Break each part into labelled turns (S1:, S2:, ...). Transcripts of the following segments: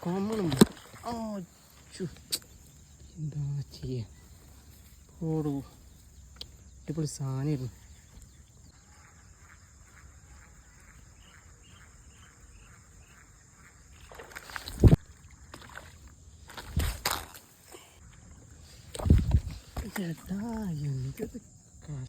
S1: കോമണും എന്താ ചെയ്യാ ഓടൂ അടിപൊളി സാധനമായിരുന്നു എന്ത് കാ-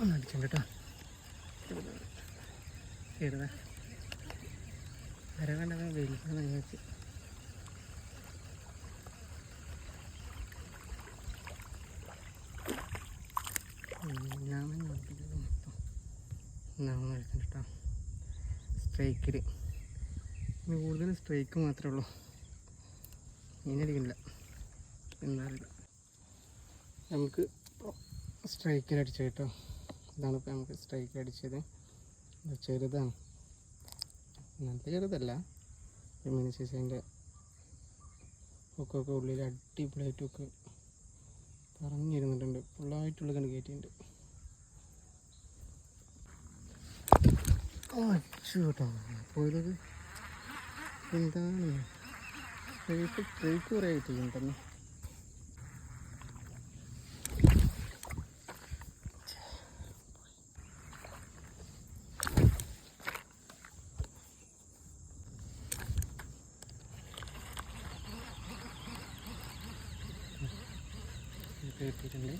S1: ഒന്ന് അടിച്ചു കേട്ടോ. ഞാൻ എടുക്കണം കേട്ടോ. സ്ട്രൈക്കിൽ ഇനി കൂടുതലും സ്ട്രൈക്ക് മാത്രമേ ഉള്ളൂ. മീനടിക്കില്ല എന്നാലും നമുക്ക് സ്ട്രൈക്കിൽ അടിച്ചു കേട്ടോ. ഇതാണ് ഇപ്പോൾ നമുക്ക് സ്ട്രൈക്ക് അടിച്ചത്. ചെറുതാണ്. നല്ല ചെറുതല്ല. മിനി സൈസിന്റെ ഒക്കെ ഒക്കെ ഉള്ളിൽ അടിപൊളിയായിട്ടൊക്കെ പറഞ്ഞിരുന്നിട്ടുണ്ട്. ഫുള്ളായിട്ടുള്ള കണ്ട് കയറ്റിയിട്ടുണ്ട് പോയത് എന്താണ് സ്ട്രൈക്ക് ട്രേക്ക് കുറേ ആയിട്ടുണ്ടെന്ന് കിട്ടിയിട്ടുണ്ട്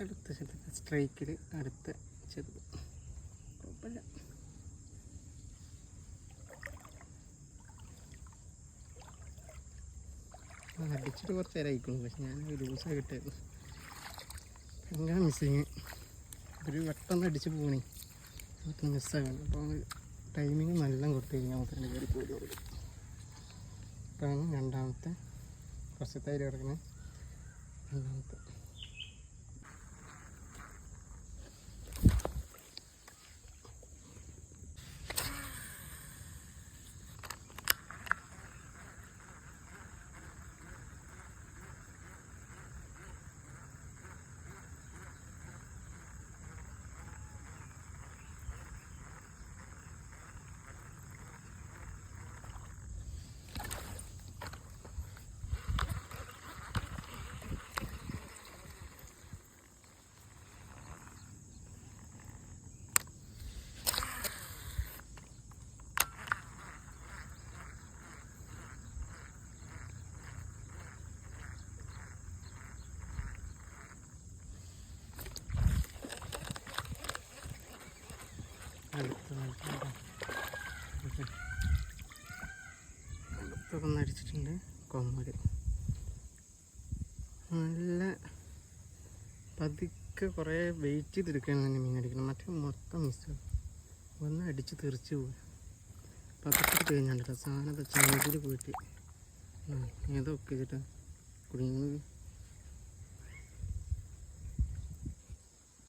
S1: അടുത്ത ചെറുത് സ്ട്രൈക്കിൽ അടുത്ത ചെറുത് കുഴപ്പമില്ല. അടിച്ചിട്ട് കുറച്ച് നേരം ആയിക്കോളും. പക്ഷെ ഞാൻ ലൂസായി കിട്ടിയത് ഭയങ്കര മിസ്സിങ് ഒരു വെട്ടൊന്ന് അടിച്ച് പോകണേ മിസ്സാകണം അപ്പോൾ ടൈമിങ് നല്ല കൊടുത്തു കഴിഞ്ഞാൽ നമുക്ക് കയറി പോലും ഇതാണ് രണ്ടാമത്തെ. കുറച്ച് അതിൽ കിടക്കുന്നത് രണ്ടാമത്തെ. അടുത്തൊന്ന് അടിച്ചിട്ടുണ്ട്. കൊമ്മര് നല്ല പതുക്കെ കുറേ വെയിറ്റ് ചെയ്തെടുക്കുകയാണ് തന്നെ മീൻ അടിക്കണം മറ്റേ മൊത്തം മിസ് ഒന്ന് അടിച്ച് തെറിച്ച് പോകും പതുക്കെ കഴിഞ്ഞാണ്ടല്ലോ സാധനത്തെ ചെറിയ പോയിട്ട്. ഏതൊക്കെ ചേട്ടാ കുടുങ്ങുന്നത്